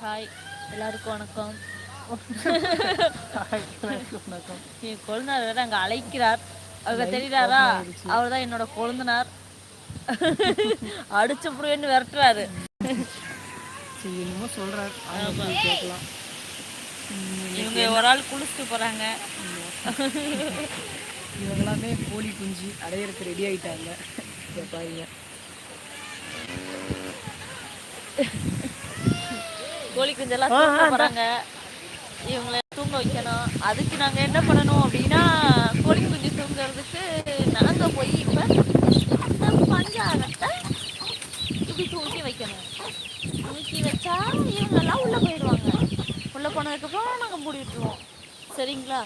Hi எல்லாருக்கும் வணக்கம். வணக்கம். என் கொழுந்தனார் வேற அங்க அழைக்கிறார். அவங்க தெரியுறாரா அவர் தான் என்னோட கொழுந்தனார். அடிச்சு புடுவேன்னு விரட்டுறாரு. என்னமோ போய் கேட்கலாம். இவங்க ஒரு ஆள் குளிச்சுட்டு போறாங்க. இவங்க எல்லாமே கோழி குஞ்சு அடையிறதுக்கு ரெடி ஆயிட்டாங்க. பாருங்க. கோழி குஞ்செல்லாம் தூங்க போறாங்க. இவங்களை தூங்க வைக்கணும். அதுக்கு நாங்க என்ன பண்ணணும் அப்படின்னா கோழி குஞ்சு தூங்குறதுக்கு நாங்க போய் இப்ப பஞ்சாரத்தை இப்படி தூக்கி வைக்கணும். தூக்கி வச்சா இவங்க எல்லாம் உள்ள போயிடுவாங்க. உள்ள போனதுக்கப்புறம் நாங்க மூடி விட்டுருவோம். சரிங்களா?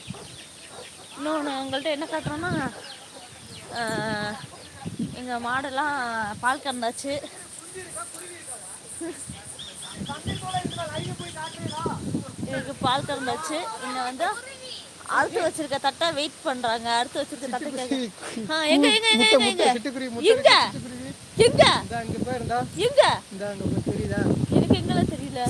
இன்னொன்று உங்கள்கிட்ட என்ன காட்டுறோன்னா ஆஹ், எங்க மாடெல்லாம் பால் கறந்தாச்சு. இதுக்கு பால் கறந்தாச்சு. இங்க வந்து அறுத்து வச்சிருக்க தட்டை வெயிட் பண்றாங்க. அறுத்து வச்சிருக்க தட்டை ஆ, எங்க எங்க எங்க எங்க எங்க? எங்க? எங்க? எங்க? போய் தெரியுதா? எனக்கு எங்கெல்லாம் தெரியல.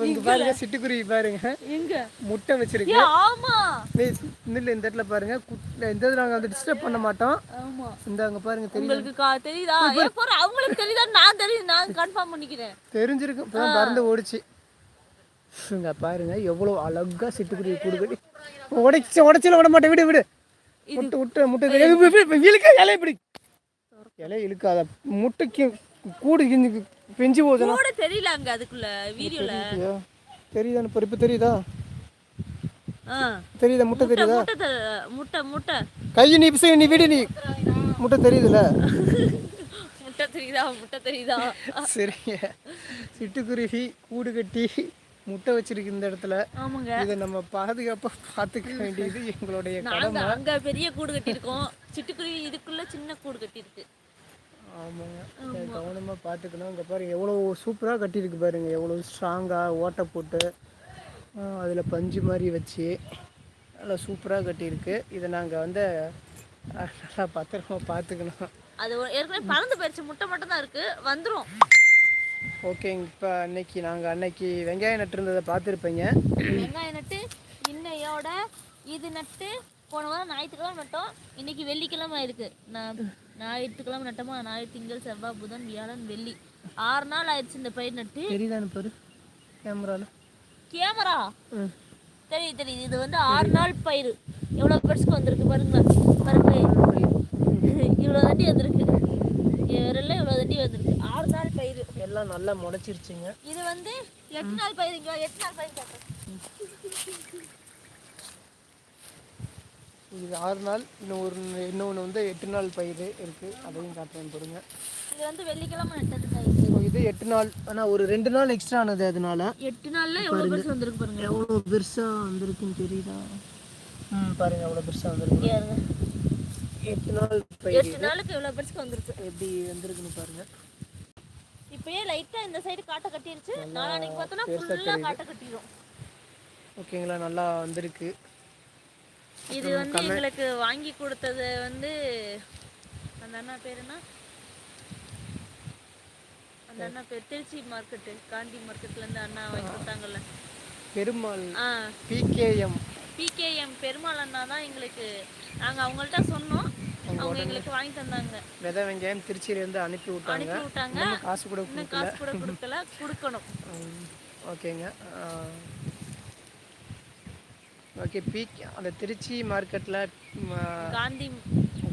இங்க பாருங்க சிட்டுக்குருவி பாருங்க எங்க முட்டை வச்சிருக்கு ஆமா நில்லு இந்த இடத்துல பாருங்க இந்த இதில் நாங்கள் வந்து டிஸ்டர்ப் பண்ண மாட்டோம் ஆமா இந்த அங்கே பாருங்க தெரியும் உங்களுக்கு தெரியுதா போற அவங்களுக்கு தெரியுதா நான் தெரியும் நான் கன்ஃபார்ம் பண்ணிக்கிறேன் தெரிஞ்சிருக்கு இப்போ பறந்து ஓடிச்சு இங்க பாருங்க எவ்வளோ அழகா சிட்டுக்குருவி கூடு கட்டி உடைச்சு உடைச்சில விட மாட்டேன் விடு விடு முட்டை விட்டு முட்டை இப்ப இழுக்க இலை இப்படி இலை இழுக்காத முட்டைக்கு கூடு கிஞ்சி பெஞ்சு போகுதுண்ணா கூட தெரியல அங்க அதுக்குள்ள வீடியோல. தெரியுதான்னு பாரு இப்போ தெரியுதா? தெரியுதா? முட்டை தெரியுதா? முட்டை முட்டை கையை நீ பிசை நீ விடு நீ. முட்டை தெரியுதுல? முட்டை தெரியுதா? முட்டை தெரியுதா? சரிங்க. சிட்டுக்குருவி கூடு கட்டி முட்டை வச்சிருக்கு இந்த இடத்துல. ஆமாங்க. இதை நம்ம பாதுகாப்பா பார்த்துக்க வேண்டியது எங்களுடைய கடமை. அங்க பெரிய கூடு கட்டியிருக்கோம். சிட்டுக்குருவி இதுக்குள்ள சின்ன கூடு கட்டியிருக்கு. ஆமாங்க. இதை கவனமா பார்த்துக்கணும். இங்க பாருங்க எவ்வளோ சூப்பரா கட்டியிருக்கு பாருங்க. எவ்வளோ ஸ்ட்ராங்கா ஓட்டை போட்டு அதுல பஞ்சு மாதிரி வச்சு நல்லா சூப்பரா கட்டியிருக்கு. இதை நாங்க வந்து நல்லா பத்திரமா பார்த்துக்கணும். அது ஏற்கனவே பறந்து போயிடுச்சு முட்டை மட்டும் தான் இருக்கு. வந்துரும். ஓகேங்க இப்போ அன்னைக்கு நாங்கள் அன்னைக்கு வெங்காயம் நட்டுருந்ததை பார்த்துருப்பீங்க. வெங்காயம் நட்டு இன்னையோட இது நட்டு போன வாரம் ஞாயிற்றுக்கிழமை நட்டோம். இன்னைக்கு வெள்ளிக்கிழமை இருக்கு நான் ஞாயிற்றுக்கிழமை நட்டோமா ஞாயிறு திங்கள் செவ்வாய் புதன் வியாழன் வெள்ளி. ஆறு நாள் ஆயிடுச்சு இந்த பயிர் நட்டு. தெரியுதானு பாரு? கேமரால. கேமரா? தெரியுது தெரியுது. இது வந்து ஆறு நாள் பயிர். எவ்வளோ பெருசுக்கு வந்திருக்கு பாருங்க பாருங்க இவ்வளோ தண்டி வந்திருக்கு. விரல்ல இவ்வளோ தண்டி வந்திருக்கு. ஆறு நாள் பயிர். எல்லாம் நல்லா முளைச்சிருச்சுங்க. இது வந்து எட்டு நாள் பயிர் இங்க. வா, எட்டு நாள் பயிர். இது ஆறு நாள் இன்னும் ஒரு இன்னொன்று வந்து எட்டு நாள் பயிர் இருக்குது அதையும் காட்டுறேன் பாருங்க. இது வந்து வெள்ளிக்கிழமை நட்டது இது எட்டு நாள். ஆனால் ஒரு ரெண்டு நாள் எக்ஸ்ட்ரா ஆனது அதனால. எட்டு நாள்ல எவ்வளோ பெருசு வந்திருக்கு பாருங்க. எவ்வளோ பெருசாக வந்திருக்குன்னு தெரியுதா? ம் பாருங்க எவ்வளோ பெருசாக வந்திருக்கு. எட்டு நாள் பயிர் எட்டு நாளுக்கு எவ்வளோ பெருசுக்கு வந்திருக்கு? எப்படி வந்திருக்குன்னு பாருங்க. இப்பயே லைட்டா இந்த சைடு காட்டை கட்டிருச்சு. நாளானைக்கு பார்த்தோன்னா ஃபுல்லா காட்டை கட்டிடும் ஓகேங்களா நல்லா வந்திருக்கு. இது வந்து எங்களுக்கு வாங்கி கொடுத்தது வந்து அந்த அண்ணா பேர் என்ன? அந்த அண்ணா பேர் திருச்சி மார்க்கெட்டு காந்தி மார்க்கெட்ல இருந்து அண்ணா வாங்கி கொடுத்தாங்கல்ல. பெருமாள் பிகேஎம் பிகேஎம் பெருமாள் அண்ணா தான் எங்களுக்கு நாங்க அவங்கள்ட்ட சொன்னோம். அவங்க எங்களுக்கு வாங்கி தந்தாங்க. விதை வெங்காயம் திருச்சியிலேருந்து அனுப்பி விட்டாங்க. அனுப்பி விட்டாங்க. காசு கூட காசு கூட கொடுக்கல. கொடுக்கணும். ஓகேங்க. ஓகே பீக் அந்த திருச்சி மார்க்கெட்டில் காந்தி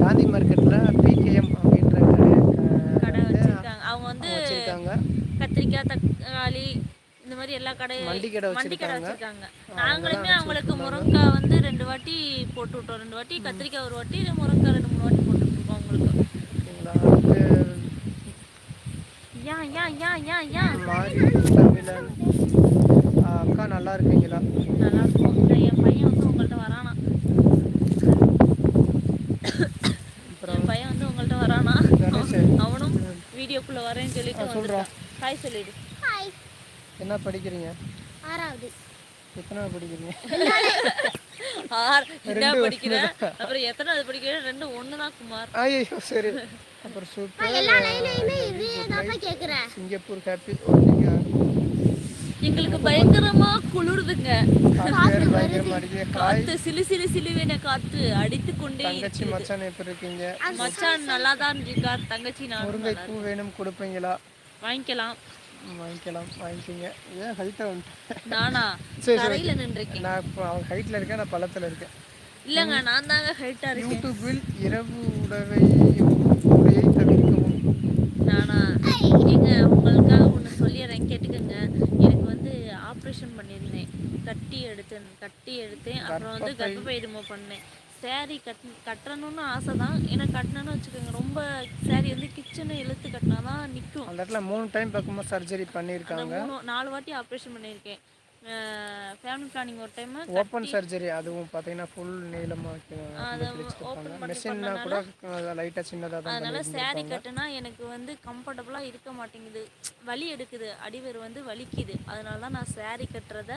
காந்தி மார்க்கெட்டில் பிகேஎம் அப்படின்ற கடை வச்சிருக்காங்க. அவங்க வந்து வச்சுருக்காங்க. கத்திரிக்காய் தக்காளி இந்த மாதிரி எல்லா கடையும் மண்டி கடை வச்சுருக்காங்க. நாங்களுமே அவங்களுக்கு முருங்கைக்காய் வந்து ரெண்டு வாட்டி போட்டு விட்டோம். ரெண்டு வாட்டி கத்திரிக்காய் ஒரு வாட்டி முருங்கைக்காய் ரெண்டு மூணு வாட்டி போட்டு விட்டுருக்கோம் அவங்களுக்கு. ஏன் ஏன் மாறி தமிழன் ஆ, அக்கா நல்லா இருக்கீங்களா? நல்லா இருக்கும் இந்த என் பையன் வந்து உங்கள்ட்ட வரானா என் பையன் வந்து உங்கள்ட்ட வரானா கணேஷ் அவனும் வீடியோக்குள்ள வரேன்னு சொல்லிட்டு வந்துருக்கான் ஹாய் சொல்லிடு. என்ன படிக்கிறீங்க? ஆறாவது. எத்தனை படிக்கிறீங்க? ஆறு என்ன படிக்கிறேன். அப்புறம் எத்தனாவது படிக்கிறேன்? ரெண்டு ஒன்று தான் குமார். ஐயோ சரி. அப்புறம் சூப்பர் எல்லா லைன்லயுமே இதே தான் கேக்குறேன். சிங்கப்பூர் ஹாப்பி ஓகேங்க எங்களுக்கு பயங்கரமா குளிருதுங்க. அடிக்குது ஹாய் காத்து சிலு சிலு சிலுவென காத்து அடித்து கொண்டே தங்கச்சி மச்சான் எப்படி இருக்கீங்க? மச்சான் நல்லா தான் இருக்கார். தங்கச்சி நான் முருங்கை பூ வேணும் கொடுப்பீங்களா? வாங்கிக்கலாம். வாங்கிக்கலாம் வாங்கிக்கிங்க. ஏன் ஹைட்டாக வந்துட்டேன் நானா? சரி. தரையில நின்றுருக்கேன். நான் இப்போ அவன் ஹைட்டில் இருக்கேன் நான் பள்ளத்தில் இருக்கேன். இல்லங்க நான் தாங்க ஹைட்டா இருக்கேன். யூடியூபில் இரவு உடவை உடையை தவிர்க்கவும். நானா? ஏங்க உங்களுக்காக ஒன்று சொல்லிடுறேன் கேட்டுக்கோங்க. எனக்கு ஆப்ரேஷன் பண்ணியிருந்தேன். கட்டி எடுத்தேன் கட்டி எடுத்தேன். அப்புறம் வந்து கர்ப்பப்பை ரிமூவ் பண்ணேன். saree கட் கட்டணும்னு ஆசை தான். ஏன்னா கட்டணும்னு வச்சுக்கோங்க ரொம்ப saree வந்து கிச்சனை இழுத்து கட்டினா தான் நிற்கும் அந்த இடத்துல மூணு டைம் பக்கமாக சர்ஜரி பண்ணியிருக்காங்க. நாலு வாட்டி ஆப்ரேஷன் பண்ணியிருக்கேன். ஃபேமிலி பிளானிங் ஒரு டைம் ஓப்பன் சர்ஜரி அதுவும் பார்த்தீங்கன்னா ஃபுல் நீளமாக மெஷின்னா கூட லைட்டாக சின்னதாக தான் அதனால saree கட்டுனா எனக்கு வந்து கம்ஃபர்டபுளாக இருக்க மாட்டேங்குது. வலி எடுக்குது. அடிவேர் வந்து வலிக்குது. அதனால தான் நான் saree கட்டுறத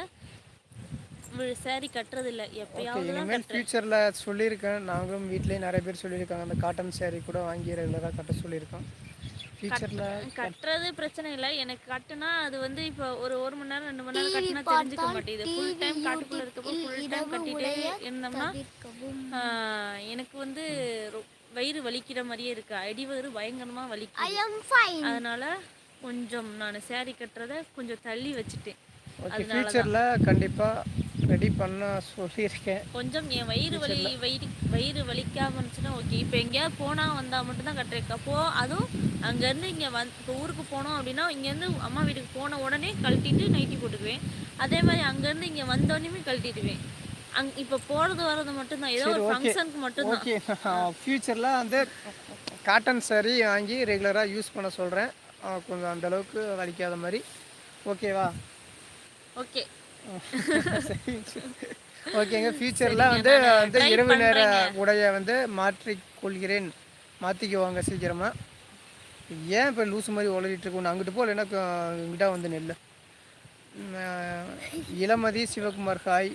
saree கட்டுறது இல்லை எப்பயாவது இனிமேல் ஃப்யூச்சரில் சொல்லியிருக்கேன். நாங்களும் வீட்லேயே நிறைய பேர் சொல்லியிருக்காங்க. அந்த காட்டன் saree கூட வாங்கி ரெகுலராக கட்ட சொல்லியிருக்கோம். ஃப்யூச்சரில் கட்டுறது பிரச்சனை இல்லை. எனக்கு கட்டுனா அது வந்து இப்போ ஒரு ஒரு மணி நேரம் ரெண்டு மணி நேரம் கட்டினா தெரிஞ்சுக்க மாட்டேங்குது ஃபுல் டைம் காட்டுக்குள்ள இருக்கப்போ ஃபுல் டைம் கட்டிட்டே இருந்தோம்னா எனக்கு வந்து வயிறு வலிக்கிற மாதிரியே இருக்கு. அடி வயிறு பயங்கரமா வலிக்குது. ஐ அம் ஃபைன் அதனால கொஞ்சம் நான் saree கட்டுறத கொஞ்சம் தள்ளி வச்சுட்டேன். ஓகே ஃப்யூச்சரில் கண்டிப்பாக ரெடி பண்ண சொல்லியிருக்கேன். கொஞ்சம் என் வயிறு வலி வயிறு வயிறு வலிக்காம இருந்துச்சுன்னா ஓகே இப்போ எங்கேயாவது போனால் வந்தால் மட்டும்தான் கட்டுறேன். அப்போ அதுவும் அங்கேருந்து இங்கே வந் இப்போ ஊருக்கு போனோம் அப்படின்னா இங்கேருந்து அம்மா வீட்டுக்கு போன உடனே கழட்டிட்டு நைட்டி போட்டுக்குவேன். அதே மாதிரி அங்கேருந்து இங்கே வந்தோடனே கழட்டிடுவேன். அங் இப்போ போகிறது வர்றது மட்டும்தான். ஏதோ ஒரு ஃபங்க்ஷனுக்கு மட்டும்தான். ஓகே ஃப்யூச்சரில் வந்து காட்டன் saree வாங்கி ரெகுலராக யூஸ் பண்ண சொல்கிறேன் கொஞ்சம் அந்த அளவுக்கு வலிக்காத மாதிரி. ஓகேவா ஓகே ஓகேங்க ஃப்யூச்சரில் வந்து வந்து இரவு நேர உடைய வந்து மாற்றிக் கொள்கிறேன். மாற்றிக்குவாங்க சீக்கிரமாக ஏன் இப்போ லூஸ் மாதிரி உளறிட்டு இருக்கு ஒன்று அங்கிட்டு போ இல்லைன்னா க- இங்கிட்ட வந்து நெல் இளமதி சிவகுமார் ஹாய்.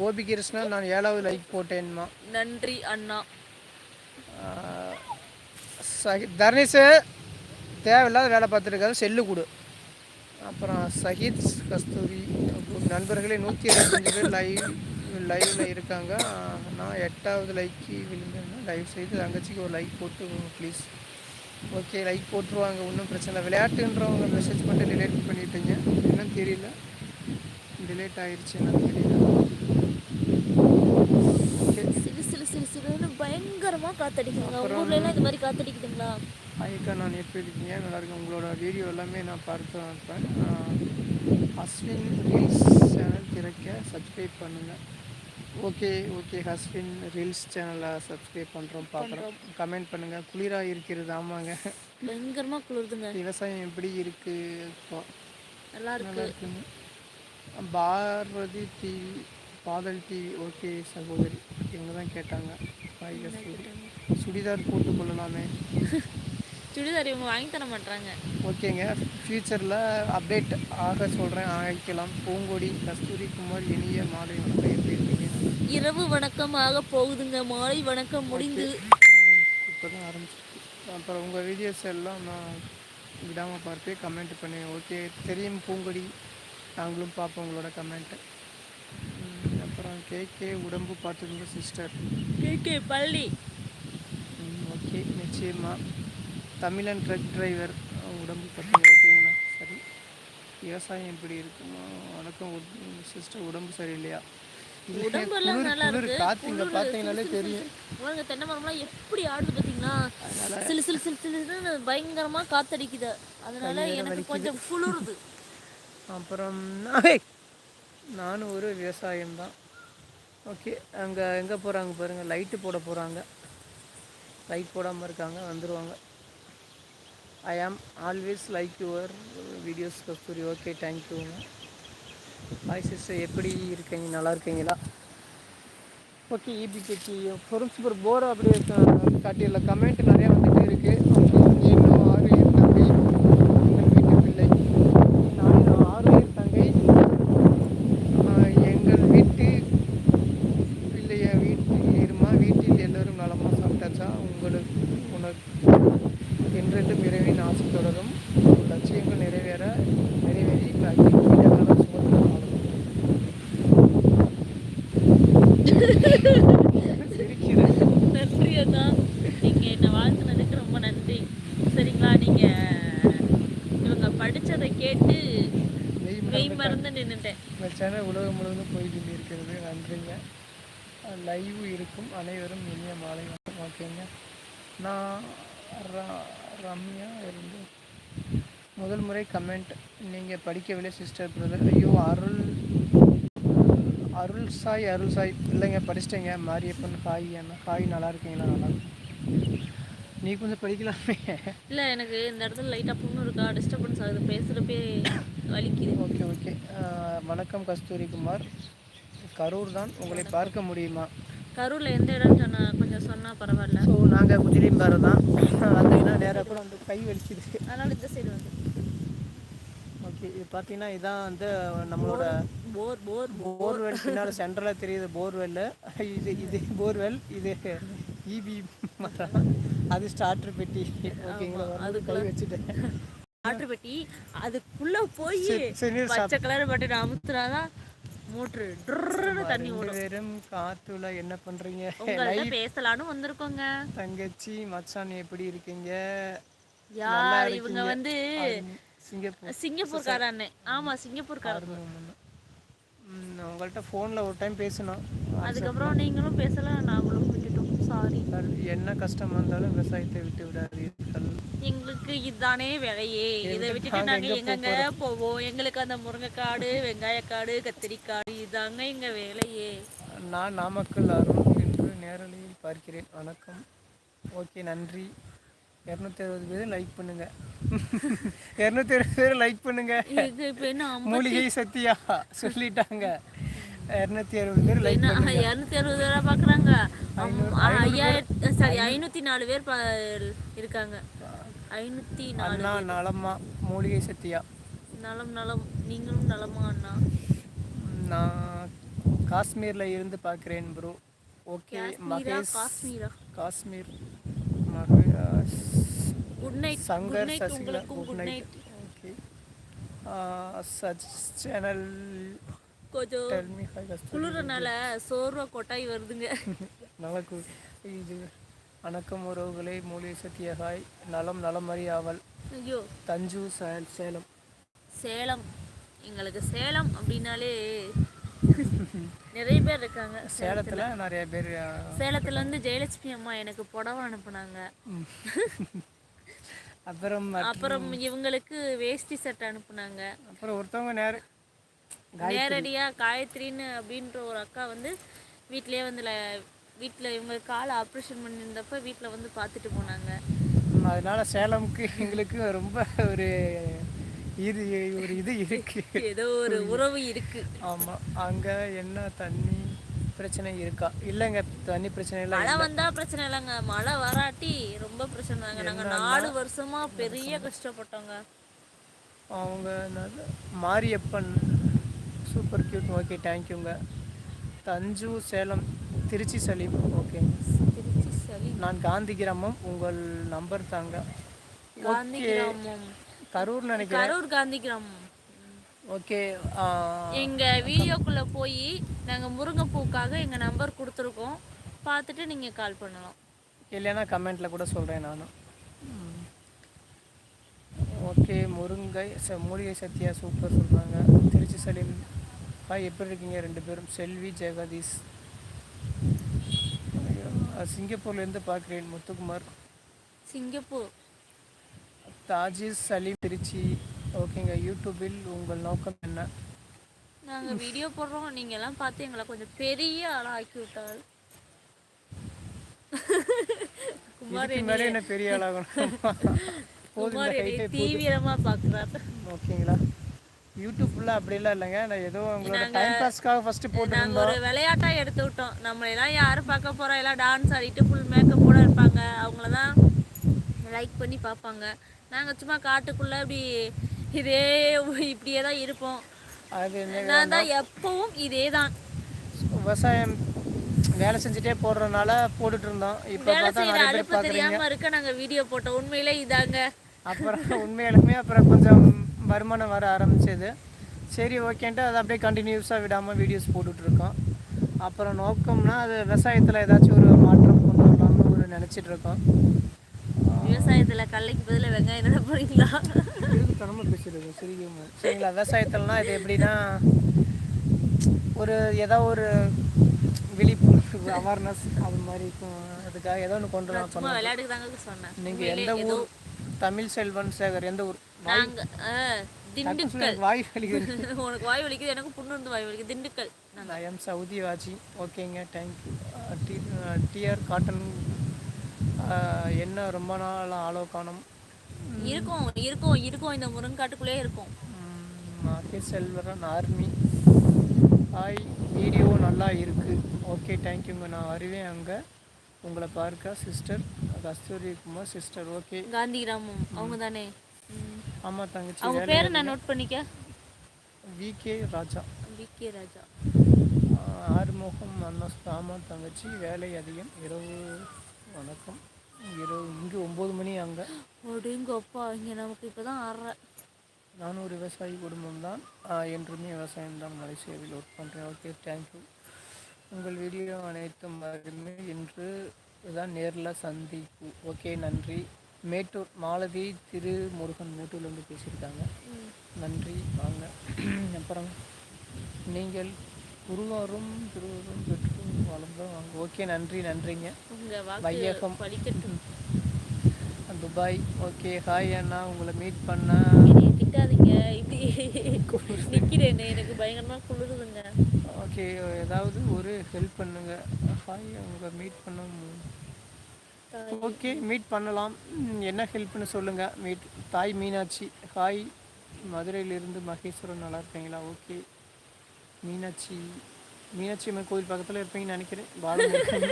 கோபிகிருஷ்ணன் நான் ஏழாவது லைக் போட்டேன்மா. நன்றி அண்ணா. சஹி தர்ணேஷு தேவையில்லாத வேலை பார்த்துட்டு இருக்காது செல்லு கொடு. அப்புறம் சஹித் கஸ்தூரி நண்பர்களே நூற்றி இருபத்தஞ்சு பேர் லைவ் லைவில் இருக்காங்க. நான் எட்டாவது லைக்கு விழுந்தேன்னா தயவு செய்து தங்கச்சிக்கு ஒரு லைக் போட்டு ப்ளீஸ் ஓகே லைக் போட்டுருவாங்க ஒன்றும் பிரச்சனை இல்லை. விளையாட்டுன்றவங்க மெசேஜ் மட்டும் டிலேட் பண்ணிட்டீங்க. என்னன்னு தெரியல. டிலேட் ஆயிடுச்சு என்னன்னு தெரியல. ஓகே சிலு சிலு சிலு சிலுன்னு பயங்கரமா காத்தடிக்குதுங்க. உங்க ஊர்ல எல்லாம் இந்த மாதிரி காத்தடிக்குதுங்களா? ஹாய்க்கா நான் எப்படி இருக்கீங்க நல்லா இருக்கேன் உங்களோட வீடியோ எல்லாமே நான் பார்த்து இருப்பேன். ரீல்ஸ் சேனல் திறக்க சப்ஸ்கிரைப் பண்ணுங்கள் ஓகே ஓகே ஹஸ்வின் ரீல்ஸ் சேனலை சப்ஸ்கிரைப் பண்ணுறோம் பார்க்குறோம் கமெண்ட் பண்ணுங்கள் குளிராக இருக்கிறது ஆமாங்க. பயங்கரமா குளிருதுங்க. விவசாயம் எப்படி இருக்குது இப்போ நல்லா இருக்கு. Bharathi TV Badal TV okay சகோதரி. இவங்க தான் கேட்டாங்க. சுடிதார் போட்டு கொள்ளலாமே. சுடிதார் இவங்க வாங்கி தர மாட்டாங்க ஓகேங்க. ஃப்யூச்சரில் அப்டேட் ஆக சொல்கிறேன் ஆகிக்கலாம் பூங்கொடி கஸ்தூரி குமார் இனிய மாலை வணக்கம். இரவு வணக்கமாக போகுதுங்க. மாலை வணக்கம் முடிந்து. இப்போ தான் ஆரம்பிச்சிருக்கு. அப்புறம் உங்கள் வீடியோஸ் எல்லாம் நான் விடாமல் பார்த்து கமெண்ட் பண்ணி ஓகே தெரியும் பூங்கொடி. நாங்களும் பார்ப்போம் உங்களோட கமெண்ட்டு அப்புறம் கேகே உடம்பு பார்த்துருங்க சிஸ்டர் கே பள்ளி. ஓகே நிச்சயமா. தமிழன் ட்ரக் டிரைவர் உடம்பு பார்த்துங்க ஓகேங்கண்ணா சரி. விவசாயம் எப்படி இருக்குமா வணக்கம் சிஸ்டர் உடம்பு சரியில்லையா? உடம்பெல்லாம் நல்லா இருக்கு. காத்துங்க பார்த்தீங்கனாலே தெரியும். பாருங்க தென்னை மரம்லாம் எப்படி ஆடுது பாத்தீங்களா? சிலு சிலு சிலு சிலுன்னு பயங்கரமா காத்தடிக்குது. அதனால எனக்கு கொஞ்சம் குளிருது. அப்புறம் நான் நானும் ஒரு விவசாயம்தான் ஓகே அங்கே எங்கே போகிறாங்க பாருங்கள் லைட்டு போட போகிறாங்க லைட் போடாமல் இருக்காங்க வந்துடுவாங்க I am always like your videos Kasthuri okay தேங்க்யூங்க ஹாய் சிஸ்டர் எப்படி இருக்கீங்க? நல்லா இருக்கீங்களா? ஓகே இபி கேட்டி பொருள் போர் அப்படியே காட்டியில் கமெண்ட் நிறையா வந்துட்டு இருக்கு இன்னும் ஆறு என் தங்கை எங்கள் வீட்டு பிள்ளை நானும் ஆறு என் தங்கை ஆஹ், எங்கள் வீட்டு படிச்சதை கேட்டு மெய் மெய் மறந்து நின்னுட்டேன் இந்த சேனல் உலகம் முழுவதும் போய் கொண்டு இருக்கிறது நன்றிங்க. லைவ் இருக்கும். அனைவரும் இனிய மாலை வணக்கம். ஓகேங்க. நான் ரம்யா இருந்து. முதல் முறை கமெண்ட் நீங்கள் படிக்கவில்லை சிஸ்டர் பிரதர் ஐயோ அருள் அருள் சாய் அருள் சாய். இல்லைங்க படிச்சிட்டேங்க. மாரியப்பன் ஹாய் அண்ணா ஹாய் நல்லா இருக்கீங்களா? நல்லா. நீ கொஞ்சம் படிக்கலாமே. இல்ல எனக்கு இந்த இடத்துல லைட்டா புண்ணு இருக்கா? டிஸ்டர்பன்ஸ் ஆகுது. பேசுறப்பே வலிக்குது. Okay okay. வணக்கம் கஸ்தூரி குமார் கரூர் தான் உங்களை பார்க்க முடியுமா? கரூர்ல எந்த இடம் சொன்னா கொஞ்சம் சொன்னா பரவாயில்ல. ஸோ நாங்கள் குஜிலிம்பாறை தான். வந்தீங்கன்னா நேராக கூட வந்து கை வலிக்குது அதனால இந்த சைடு வந்து. ஓகே இது பார்த்தீங்கன்னா இதான் வந்து நம்மளோட போர் போர் போர்வெல் பின்னால் சென்ட்ரலாக தெரியுது போர்வெல். இது இது போர்வெல் இது இபி அது ஸ்டார்டர் பெட்டி. ஓகேங்களா கை வச்சுட்டேன் வாட்டர் பெட்டி. அதுக்குள்ள போய் பச்சை கலர் பட்டன் அமுத்துனாதான் மோட்ரு தண்ணி ரெண்டு பேரும் காத்துல என்ன பண்றீங்க? உங்கள்ட்ட பேசலான்னு வந்திருக்கோங்க. தங்கச்சி மச்சான் எப்படி இருக்கீங்க? யார் இவங்க வந்து சிங்கப்பூர். சிங்கப்பூர்காரன் ஆமா சிங்கப்பூர்காரன் உங்கள்ட்ட ஃபோனில் ஒரு டைம் பேசணும். அதுக்கப்புறம் நீங்களும் பேசல நாங்களும் விட்டுட்டோம் சாரி சார், என்ன கஷ்டம் வந்தாலும் விவசாயத்தை விட்டு விடாதீர்கள். எங்களுக்கு இதுதானே வேலையே. இதை விட்டுட்டு நாங்க எங்கங்க போவோம்? எங்களுக்கு அந்த முருங்கைக்காடு வெங்காயக்காடு கத்திரிக்காடு இதாங்க எங்க வேலையே. நான் நாமக்கல் அருண் என்று நேரலையில் பார்க்கிறேன். வணக்கம். ஓகே நன்றி. இரநூத்தி அறுபது பேர் லைக் பண்ணுங்க. இரநூத்தி அறுபது பேர் லைக் பண்ணுங்க. மூலிகை சத்தியா சொல்லிட்டாங்க. இரநூத்தி அறுபது பேர் இருநூத்தி அறுபது பேரா பாக்குறாங்க? ஐயாயிரத்தி சாரி ஐநூத்தி நாலு பேர் இருக்காங்க. ஐநூத்தி நாலு அண்ணா நலமா மூலிகை சத்தியா நலம் நலம். நீங்களும் நலமா அண்ணா? நான் காஷ்மீர்ல இருந்து பார்க்குறேன் bro okay Mahesh Kashmira? Kashmir Mahesh good night Shankar Sasikala good night okay such channel கொஞ்சம் குளிரனால சோர்வா கொட்டாய் வருதுங்க. நல்லா கு இது வணக்கம் உறவுகளே மூலிகை சத்திய ஹாய் நலம் நலமறி ஆவல் ஐயோ. தஞ்சு சேல் சேலம். சேலம். எங்களுக்கு சேலம் அப்படின்னாலே நிறைய பேர் இருக்காங்க. சேலத்தில் நிறைய பேர் சேலத்துல இருந்து ஜெயலட்சுமி அம்மா எனக்கு புடவை அனுப்புனாங்க. அப்புறம் அப்புறம் இவங்களுக்கு வேஷ்டி சட்டை அனுப்புனாங்க. அப்புறம் ஒருத்தவங்க நேர நேரடியா காயத்ரின்னு அப்படின்ற ஒரு அக்கா வந்து வீட்லயே வந்து ல- வீட்ல இவங்க காலை ஆப்ரேஷன் பண்ணியிருந்தப்ப வீட்ல வந்து பார்த்துட்டு போனாங்க. அதனால சேலமுக்கு எங்களுக்கு ரொம்ப ஒரு இது ஒரு இது இருக்கு. ஏதோ ஒரு உறவு இருக்கு. ஆமா அங்க என்ன தண்ணி பிரச்சனை இருக்கா? இல்லைங்க தண்ணி பிரச்சனை இல்லை மழை வந்தா பிரச்சனை இல்லைங்க. மழை வராட்டி ரொம்ப பிரச்சனை தாங்க. நாங்க நாலு வருஷமா பெரிய கஷ்டப்பட்டோங்க. அவங்க மாரியப்பன் சூப்பர் கியூட். ஓகே தேங்க்யூங்க. தஞ்சு சேலம் திருச்சி சலீம். ஓகே. திருச்சி சளி நான் காந்தி கிராமம். உங்கள் நம்பர் தாங்க. காந்தி கிராமம். கரூர் நினைக்கிறேன். கரூர் காந்தி கிராமம். ஓகே எங்க வீடியோக்குள்ள போய் நாங்க முருங்கைப்பூக்காக எங்க நம்பர் கொடுத்துருக்கோம். பார்த்துட்டு நீங்க கால் பண்ணலாம். இல்லைன்னா கமெண்ட்டில் கூட சொல்கிறேன் நானும் ஓகே முருங்கை மூலிகை சத்யா சூப்பர் சொல்கிறாங்க திருச்சி சலீம். ஹாய் எப்படி இருக்கீங்க? ரெண்டு பேரும் செல்வி ஜெகதீஷ். சிங்கப்பூர்லேருந்து பார்க்குறேன் முத்துக்குமார். சிங்கப்பூர். தாஜிஸ் சலீம் திருச்சி. ஓகேங்க யூடியூபில் உங்கள் நோக்கம் என்ன? நாங்க வீடியோ போடுறோம். நீங்க எல்லாம் பார்த்து எங்களை கொஞ்சம் பெரிய ஆளா ஆக்கி விட்டால் குமார் என்ன பெரிய ஆளாகணும்? போதும் குமார் இந்த என்னை height-ஏ தீவிரமா பாக்குறாரு ஓகேங்களா? யூடியூப் ஃபுல்லாக அப்படிலாம் இல்லைங்க. நான் ஏதோ உங்களோட டைம் பாஸ்க்காக ஃபஸ்ட்டு போட்டு நாங்க ஒரு விளையாட்டா எடுத்து விட்டோம். நம்மள எல்லாம் யாரு பார்க்க போறா? எல்லாம் டான்ஸ் ஆடிட்டு ஃபுல் மேக்கப் கூட இருப்பாங்க. அவங்கள தான் லைக் பண்ணி பார்ப்பாங்க. நாங்க சும்மா காட்டுக்குள்ள இப்படி இதே இப்படியே தான் இருப்போம். நான் தான் எப்பவும் இதே தான் விவசாயம் வேலை செஞ்சுட்டே போடுறதுனால போட்டுட்டு இருந்தோம். இப்போ பார்த்தா பார்க்குறீங்க தெரியாம இருக்க நாங்க வீடியோ போட்டோம். உண்மையிலே இதாங்க. அப்புறம் உண்மையாலுமே அப்புறம் கொஞ்சம் வருமானம் வர ஆரம்பிச்சது. சரி ஓகேன்ட்டு அதை அப்படியே கண்டினியூஸாக விடாமல் வீடியோஸ் போட்டுட்ருக்கோம். அப்புறம் நோக்கம்னா அது விவசாயத்தில் ஏதாச்சும் ஒரு மாற்றம் கொண்டு வரலாம்னு ஒரு நினச்சிட்டு இருக்கோம் விவசாயத்துல கடலைக்கு பதிலா வெங்காயம் நட திருத்தனமாக பேசிடுங்க சிரிக்கும் சரிங்களா? விவசாயத்துலனா இது எப்படின்னா ஒரு ஏதோ ஒரு விழிப்புணர்வு அவேர்னஸ் அது மாதிரி இருக்கும். அதுக்காக ஏதோ ஒன்று கொண்டு வரலாம் நீங்கள் எந்த ஊர்? தமிழ் செல்வன் சேகர் எந்த ஊர்? நாங்க திண்டுக்கல். வாய் வலிக்குது உனக்கு வாய் வலிக்குது எனக்கு புண்ணு வந்து வாய் வலிக்குது. திண்டுக்கல். ஐ எம் சவுதி வாஜி ஓகேங்க தேங்க்யூ டிஆர் காட்டன் என்ன ரொம்ப நாள் காணும். இருக்கும் இருக்கும் இருக்கும். இந்த முருங்காட்டுக்குள்ளே இருக்கும். மார்க்கே செல்வரன் ஆர்மி. ஹாய் வீடியோ நல்லா இருக்கு. ஓகே தேங்க்யூங்க நான் வருவேன் அங்கே. உங்களை பார்க்க sister Kasthuri Kumar sister okay Gandhi கிராமம் அவங்க தானே. ஆமாம் தங்கச்சி அவங்க பேரை நான் நோட் பண்ணிக்க. V K Raja. V K Raja Arumugam அண்ணாஸ் ஆமாம் தங்கச்சி வேலை அதிகம் இரவு வணக்கம். இரவு இங்கே ஒம்பது மணி அங்கே. அப்படிங்க அப்பா இங்க நமக்கு இப்பதான் ஆறரை நானும் ஒரு விவசாயி குடும்பம் தான். என்றுமே விவசாயம் தான் மலேசியாவில் ஒர்க் பண்ணுறேன் ஓகே தேங்க்யூ உங்கள் வீடியோ அனைத்தும் வருமே இன்று தான் நேரில் சந்திப்பு. ஓகே நன்றி. மேட்டூர் மாலதி திருமுருகன் மேட்டூர்லேருந்து பேசியிருக்காங்க. நன்றி வாங்க. அப்புறம் நீங்கள் குருவாரும் திருவரும் பெற்று வளர்ந்தோம் வாங்க ஓகே நன்றி நன்றிங்க. வையகம். துபாய். ஓகே ஹாய் அண்ணா. உங்களை மீட் பண்ண திட்டாதீங்க. இப்படி நிக்கிறேனே. எனக்கு பயங்கரமா குளிருதுங்க. ஓகே ஏதாவது ஒரு ஹெல்ப் பண்ணுங்க. ஹாய் உங்களை மீட் பண்ண ஓகே மீட் பண்ணலாம். என்ன ஹெல்ப்னு சொல்லுங்க. மீட் தாய் மீனாட்சி. ஹாய். மதுரையிலிருந்து மகேஸ்வரன் நல்லா இருக்கீங்களா? ஓகே. மீனாட்சி மீனாட்சி அம்மன் கோயில் பக்கத்தில் இருப்பீங்கன்னு நினைக்கிறேன். பாலமுருகன்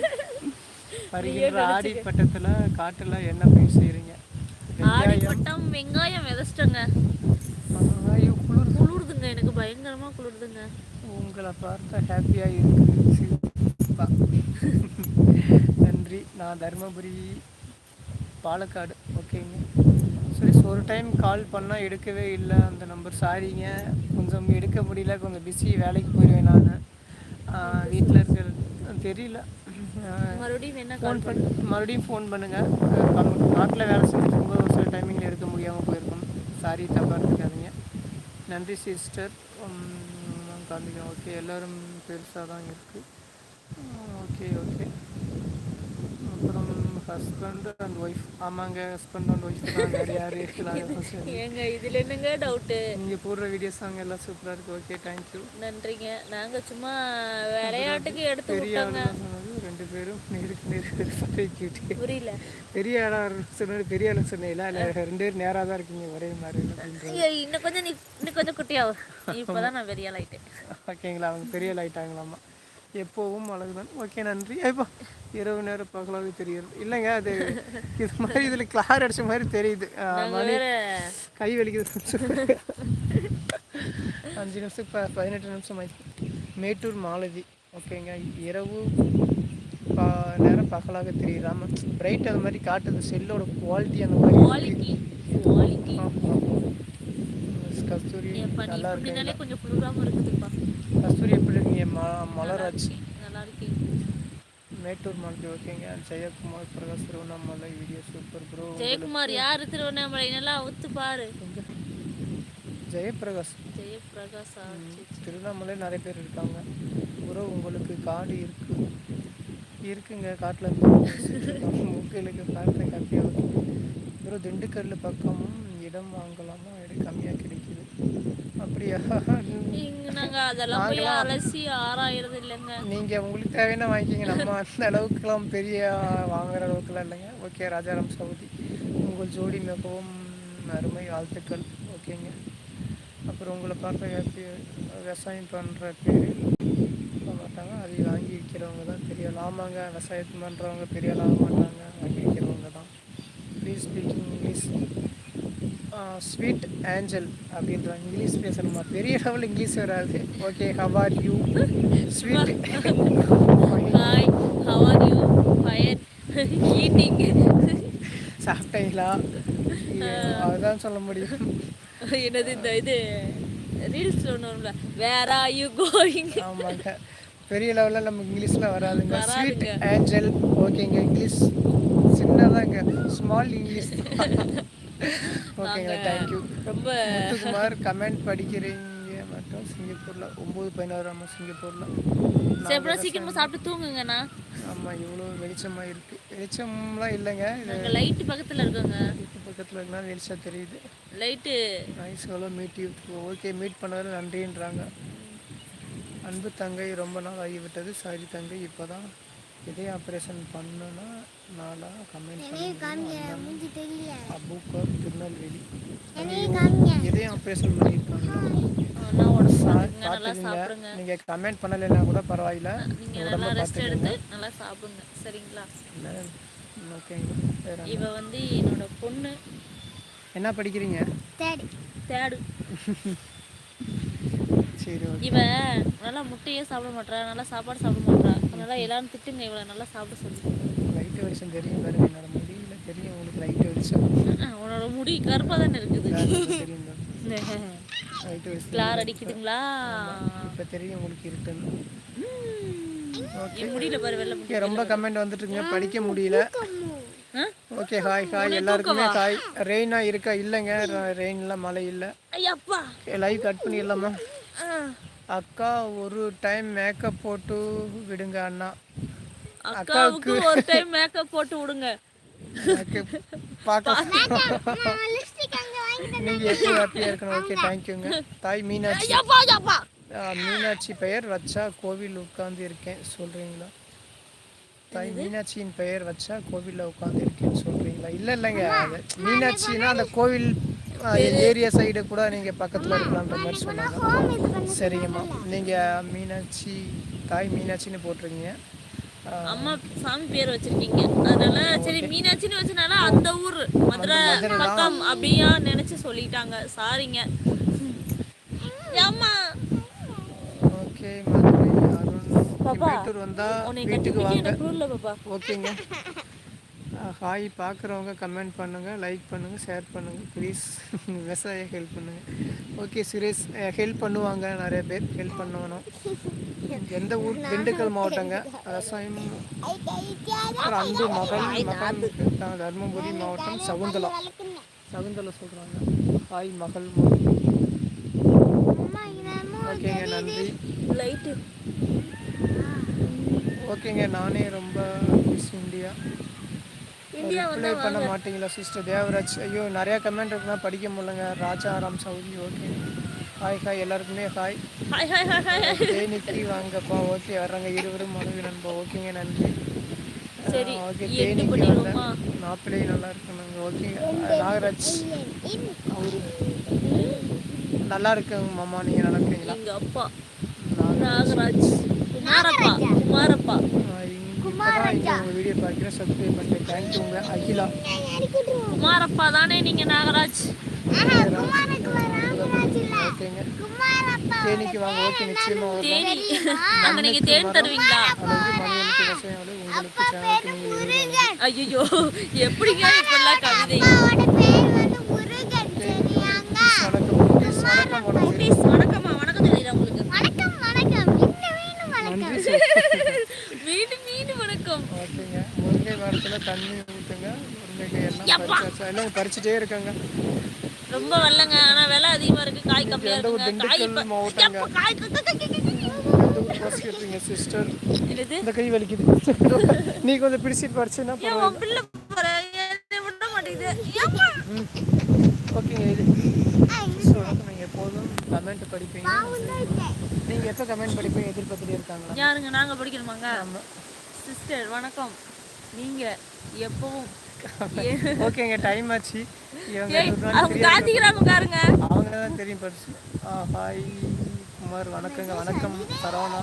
வருகின்ற ஆடி பட்டத்தில் காட்டில் என்ன போய் செய்கிறீங்க ஆடிப்பட்டம் வெங்காயம். விதைச்சிட்டங்க. குளிர் குளிருதுங்க. எனக்கு பயங்கரமா குளிருதுங்க. உங்களை பார்த்தா ஹாப்பியாக இருக்கு. சிவப்பா. நன்றி. நான் தருமபுரி பாலக்காடு ஓகேங்க சரி ஒரு டைம் கால் பண்ணால் எடுக்கவே இல்லை. அந்த நம்பர் சாரிங்க. கொஞ்சம் எடுக்க முடியல. கொஞ்சம் பிஸி வேலைக்கு போயிடுவேன் நான். வீட்டில் இருக்கிற தெரியல. மறுபடியும் என்ன ஃபோன் பண்ணி. மறுபடியும் ஃபோன் பண்ணுங்கள் நாட்டில் வேலை செஞ்சுட்டு இருக்கும்போது ஒரு சில டைமிங்கில் எடுக்க முடியாமல் போயிருக்கும். சாரி தப்பாக எடுத்துக்காதீங்க. நன்றி சிஸ்டர் காந்திக்கிறேன் ஓகே எல்லோரும் பெருசாக தான் இருக்குது ஓகே ஓகே அப்புறம் ஹஸ்பண்ட் அண்ட் ஒய்ஃப் ஆமாங்க ஹஸ்பண்ட் அண்ட் ஒய்ஃப் தான். யார் இருக்கலாம் ஏங்க இதுல என்னங்க டவுட்டு நீங்கள் போடுற வீடியோஸ் அவங்க எல்லாம் சூப்பராக இருக்குது ஓகே தேங்க்யூ நன்றிங்க. நாங்க சும்மா விளையாட்டுக்கு எடுத்து விட்டோங்க. ரெண்டு பேரும் நேருக்கு நேருக்கு பழகிக்கிட்டு புரியல. பெரிய ஆளாக சொன்னது பெரிய ஆளு சொன்னீங்களா இல்லை ரெண்டு பேரும் நேராக தான் இருக்கீங்க ஒரே மாதிரி இன்னும் கொஞ்சம் நீ- இன்னும் கொஞ்சம் குட்டியாவும் இப்பதான் நான் பெரிய ஆள் ஆயிட்டேன். ஓகேங்களா அவங்க பெரிய ஆயிட்டாங்களாமா. எப்போவும் அழகுதான். ஓகே நன்றி. இப்போ இரவு நேரம் பகலாக தெரியுது. இல்லைங்க அது இது மாதிரி இதில் கிளார் அடிச்ச மாதிரி தெரியுது. கை வலிக்குது. அஞ்சு நிமிஷம் இப்போ பதினெட்டு நிமிஷம் ஆயிடுச்சு. மேட்டூர் மாலதி. ஓகேங்க இரவு பா நேரம் பகலாக தெரியுது. ஆமாம் பிரைட் அது மாதிரி காட்டுது. செல்லோட குவாலிட்டி அந்த மாதிரி கஸ்தூரி நல்லா இருக்கீங்க. இருக்குதுப்பா கஸ்தூரி எப்படி இருக்கீங்க மலராஜ் நல்லா இருக்கேன் மேட்டூர் மாலதி ஓகேங்க Jayakumar Prakash Tiruvannamalai video super bro. Jayakumar யாரு திருவண்ணாமலை? நல்லா ஒத்து பாரு. ஜெயபிரகாஷ் ஜெயபிரகாஷ் திருவண்ணாமலை நிறைய பேர் இருக்காங்க. ப்ரோ உங்களுக்கு காடு இருக்கு. இருக்குங்க காட்டில் மூக்கிலுக்கு காட்டில் கம்மியாக ப்ரோ திண்டுக்கல் பக்கமும் இடம் வாங்கலாமா? இடம் கம்மியாக கிடைக்குது அப்படியா? நாங்க அதெல்லாம் போய் அலசி இல்லைங்க. நீங்கள் உங்களுக்கு தேவையான வாங்கிக்கிங்க. நம்ம அந்த அளவுக்குலாம் பெரிய வாங்குற அளவுக்குலாம் இல்லைங்க. ஓகே ராஜாராம் சவுதி உங்கள் ஜோடி மிகவும் அருமை வாழ்த்துக்கள். ஓகேங்க. அப்புறம் உங்களை பார்த்த விவசாயம் பண்ணுற சொல்ல மாட்டாங்க அதை வாங்கி விற்கிறவங்க தான் பெரிய ஆள். ஆமாங்க விவசாயம் பண்ணுறவங்க பெரிய ஆக மாட்டாங்க. வாங்கி விற்கிறவங்க தான். Please speaking English sweet angel அப்படின்ற இங்கிலீஷ் பேசணுமா? பெரிய லெவல் இங்கிலீஷ் வராது. Okay how are you sweet hi how are you fire eating சாப்பிட்டீங்களா? அதுதான் சொல்ல முடியும். என்னது இந்த இது ரீல்ஸ் ஒன்றும்ல வேர் ஆர் யூ கோயிங் ஆமாங்க. பெரிய லெவலில் நமக்கு இங்கிலீஷில் வராதுங்க. ஸ்வீட். ஏஞ்சல் ஓகேங்க இங்கிலீஷ் சின்னதாங்க. ஸ்மால் இங்கிலீஷ் ஓகேங்க தேங்க்யூ ரொம்ப முத்துக்குமார் கமெண்ட் படிக்கிறீங்க மட்டும். சிங்கப்பூரில் ஒம்பது பதினாறு ஆமாம் சிங்கப்பூரில். சரி அப்புறம் சீக்கிரமா சாப்பிட்டு தூங்குங்கண்ணா. ஆமாம் இவ்வளோ வெளிச்சமாக இருக்குது வெளிச்சம்லாம் இல்லைங்க. இது நாங்க லைட்டு பக்கத்துல இருக்கோங்க. வீட்டு பக்கத்தில் இருந்தால் வெளிச்சம் தெரியுது. Light nice hello meet okay meet பண்ணதில் நன்றின்றாங்க. அன்பு தங்கை ரொம்ப நாள் ஆகிவிட்டது. சாரி தங்கை இப்போ தான் இதே ஆப்ரேஷன் பண்ணனா நாளா கமெண்ட் பண்ணி மூஞ்சி தெரியல அபுக்கர் திருநெல்வேலி. இதே ஆப்ரேஷன் பண்ணியிருக்காங்க. நீங்கள் கமெண்ட் பண்ணலைன்னா கூட பரவாயில்ல. நீங்க நல்லா ரெஸ்ட் எடுத்து நல்லா சாப்பிடுங்க சரிங்களா? ஓகேங்க இவ வந்து என்னோட பொண்ணு. என்ன படிக்கிறீங்க? தேடி தேடு சரி ஓகே இவ நல்லா முட்டையே சாப்பிட மாட்றா நல்லா சாப்பாடு சாப்பிட மாட்றா. அதனால எல்லாரும் திட்டுங்க இவளை நல்லா சாப்பிட சொல்லி. லைட்டு வெளிச்சம் தெரியும் பாருங்க என்னோட முடியல தெரியும் உங்களுக்கு வெளிச்சம். அஹ், உன்னோட முடி கருப்பா தானே இருக்குது. தெரியும் லைட்டு வெளிச்சம் கிளார் அடிக்குதுங்களா? இப்போ தெரியும் உங்களுக்கு இருக்குன்னு முடியல பாரு வெள்ள ரொம்ப கமெண்ட் வந்துட்டு இருக்குங்க படிக்க முடியல? ஓகே ஹாய் ஹாய் எல்லாருக்குமே ஹாய் ரெயினா இருக்கா இல்லைங்க? ரெயின்லாம் மழை இல்லை. லைவ் கட் பண்ணிடலாமா. அக்கா ஒரு டைம் மேக்கப் போட்டு விடுங்க அண்ணா. அக்காவுக்கு ஒரு டைம் மேக்கப் போட்டு விடுங்க. தாய் மீனாட்சி. மீனாட்சி பெயர் வச்சா கோவில் உட்கார்ந்து இருக்கேன் சொல்கிறீங்களா தாய் மீனாட்சியின் பெயர் வச்சா கோவிலில் உட்கார்ந்து இருக்கேன்னு சொல்கிறீங்களா இல்லை இல்லைங்க. அது மீனாட்சினா அந்த கோவில் ஏரியா சைடு கூட நீங்கள் பக்கத்தில் இருக்கலான்ற மாதிரி சொன்னாங்க. சரிங்கம்மா. நீங்கள் மீனாட்சி தாய் மீனாட்சின்னு போட்டிருக்கீங்க. அம்மா சாமி பேர் வச்சிருக்கீங்க. அதனால சரி மீனாட்சின்னு வச்சனால அந்த ஊர். மதுரை பக்கம் அப்படியா நினைச்சு சொல்லிட்டாங்க. சாரிங்க. அம்மா. ஓகே உன்னை வீட்டுக்கு வாங்க. பாப்பா. ஓகேங்க. ஹாய் பார்க்குறவங்க கமெண்ட் பண்ணுங்கள் லைக் பண்ணுங்கள் ஷேர் பண்ணுங்கள் ப்ளீஸ் விவசாய ஹெல்ப் பண்ணுங்கள் ஓகே சுரேஷ் ஹெல்ப் பண்ணுவாங்க நிறைய பேர். ஹெல்ப் பண்ணணும் எந்த ஊர்? திண்டுக்கல் மாவட்டங்க. விவசாயம் அப்புறம் அன்பு மகள் மகன். தருமபுரி மாவட்டம் சகுந்தலா. சகுந்தலா சொல்கிறாங்க ஹாய் மகள் ஓகேங்க நன்றி. லைட்டு ஓகேங்க நானே ரொம்ப மிஸ் இந்தியா. ரிப்ளை பண்ண மாட்டீங்களா சிஸ்டர் தேவராஜ்? ஐயோ நிறையா கமெண்ட் இருக்குன்னா படிக்க முடியலங்க. Rajaram Saudi okay hi hi எல்லாருக்குமே hi hi hi hi hi தேனிக்கு வாங்கப்பா. ஓகே வர்றாங்க. இருவரும் மனைவி நண்பா. ஓகேங்க நன்றி. சரி, ஓகே தேனிக்கு? வந்தேன் மாப்பிள்ளை நல்லா இருக்கணுங்க. ஓகேங்க நாகராஜ். அவரு நல்லா இருக்குங்க மாமா. நீங்கள் நல்லா இருக்கீங்களா? எங்க அப்பா. நாகராஜ். குமாரப்பா. குமாரப்பா. வீடியோ பார்க்குறேன் சப்ஸ்கிரைப் பண்ணிட்டேன் தேங்க்யூங்க அகிலா. குமாரப்பா தானே நீங்க நாகராஜ்? தேனிக்கு வாங்க ஓகே தேனி அங்க நீங்க தேன் தருவீங்களா? நீங்கள் ஐயோ எப்படிங்க இப்பெல்லாம் கவிதை? வணக்கம் வணக்கம் வணக்கம் ப்ளீஸ் வணக்கம்மா வணக்கம் தெரியுதா உங்களுக்கு வணக்கம் வணக்கம் இந்த வேணும் வணக்கம் நன்றி சார் வீடு மீன் வணக்கம் ஓகேங்க மரத்தில் தண்ணி ஊற்றுங்க முருங்கைக்காய் எல்லாம் பறிச்சுட்டே இருக்காங்க. ரொம்ப வெள்ளங்க ஆனா விலை அதிகமா இருக்கு. காய் கம்மியா இருக்குங்க. காய் மாவட்டங்க. காய் சிஸ்டர் இந்த கை வலிக்குது. நீ கொஞ்சம் பிடிச்சிட்டு பறிச்சுன்னா பிள்ளை விட மாட்டேங்குது? ஓகேங்க இது. நீங்கள் எப்போதும் கமெண்ட் படிப்பீங்க. நீங்கள் எப்போ கமெண்ட் படிப்பீங்க? எதிர்பார்த்துட்டே இருக்காங்களா? யாருங்க? நாங்க படிக்கணுமாங்க? சிஸ்டர் வணக்கம். நீங்க எப்பவும் ஓகேங்க டைம் ஆச்சு. காந்திகிராமக்காரங்க அவங்க தான் தெரியும் படிச்சு ஆ ஹாய் குமார் வணக்கங்க. வணக்கம் சரவணா.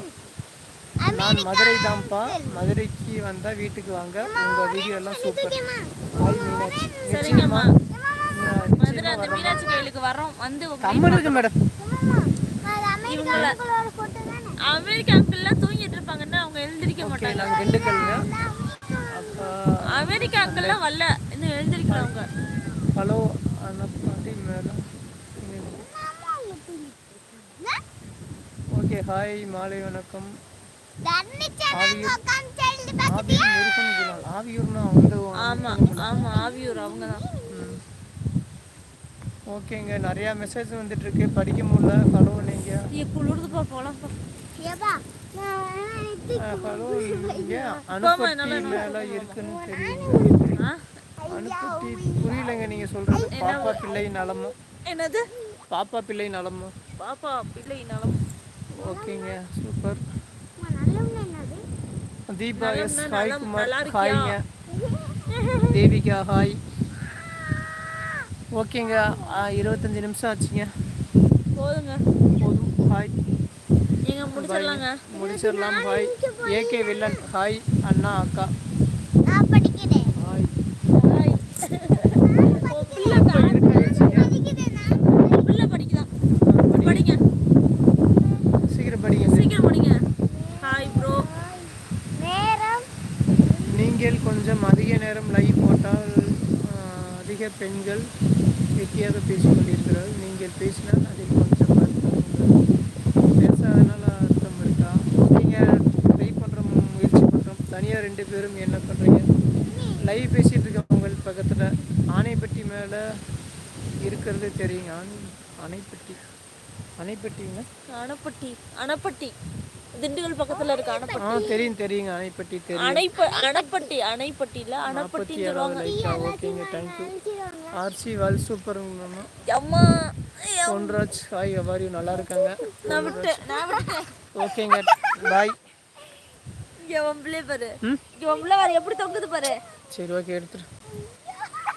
நான் மதுரை தான்ப்பா. மதுரைக்கு வந்தால் வீட்டுக்கு வாங்க. உங்கள் வீடியோ எல்லாம் சூப்பர் ஹாய் மீனாட்சி. சரிங்கம்மா. மதுரை அந்த மீனாட்சி கோயிலுக்கு வரோம் வந்து உங்க கம்மன் இருக்கு மேடம். இவங்கள அமெரிக்கா அங்கிள்லாம் தூங்கிட்டு இருப்பாங்கன்னா அவங்க எழுந்திருக்க மாட்டாங்க. நாங்கள் திண்டுக்கல்ங்க. அமெரிக்கா அங்கிள்லாம் வரல. இன்னும் எழுந்திருக்கல அவங்க ஹலோ ஓகே ஹாய் மாலை வணக்கம். ஓகேங்க நிறையா மெசேஜ் வந்துட்டு இருக்கு. படிக்க முடியல. ஹலோ நீங்க குளிர்துப்பா போலாம்ப்பா ஏப்பா நான் இது அணுப்பட்டி மேல இருக்குன்னு தெரியும் அணுப்பட்டி புரியலங்க நீங்க சொல்றது பாப்பா பிள்ளை நலமும் என்னது பாப்பா பிள்ளை நலமும் பாப்பா பிள்ளை நலம் ஓகேங்க சூப்பர் நல்லவங்க தீபா எஸ் ஹாய் குமார் ஹாய்ங்க தேவிகா ஹாய் ஓகேங்க இருபத்தஞ்சி நிமிஷம் ஆச்சுங்க போதுங்க போதும் ஹாய் முடிச்சிடலாங்க முடிச்சிடலாம் hi. A K villain. Hi அண்ணா அக்கா. நான் படிக்கிறேன். ஹாய். ஹாய். ஓ, பிள்ளை கா- படிக்கிறேன். நான் பிள்ளை படிக்குதான் படிங்க. சீக்கிரம் படிங்க. சீக்கிரம் படிங்க. ஹாய் ப்ரோ நேரம். நீங்கள் கொஞ்சம் அதிக நேரம் லைவ் போட்டால் அதிக பெண்கள் வெட்டியாக பேசிக் கொண்டிருக்கிறார்கள். நீங்கள் பேசினால் அதில் கொஞ்சம் அர்த்தம் உண்டு. பேசாதனால அர்த்தம் இருக்கா நீங்கள் ட்ரை பண்ணுற முயற்சி பண்ணுறோம் தனியாக ரெண்டு பேரும் என்ன பண்ணுறீங்க லைவ் பேசிகிட்டு இருக்கோம் உங்கள் பக்கத்தில் ஆனைப்பட்டி மேலே இருக்கிறது தெரியுங்க ஆனை அணைப்பட்டி அணைப்பட்டிங்க அணப்பட்டி அணப்பட்டி திண்டுக்கல் பக்கத்துல இருக்க ஆ அணப்பட்டி தெரியும். தெரியுங்க அணைப்பட்டி தெரியும். அணைப்ப அணப்பட்டி. அணைப்பட்டியில நாற்பத்தி அணப்பட்டின்னு ஏழாவது சொல்லுவாங்க. ஓகேங்க தேங்க்யூ ஆர்சி வால் சூப்பருங்க அம்மா ஐயா, பொன்ராஜ் ஹாய் எவ்வாறு நல்லா இருக்காங்க. நான் விட்டேன் நான் விட்டேன். ஓகேங்க பாய் இங்க உன் பாரு. இங்க உன் பாரு எப்படி தொங்குது பாரு. சரி ஓகே எடுத்துரு.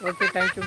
Okay thank you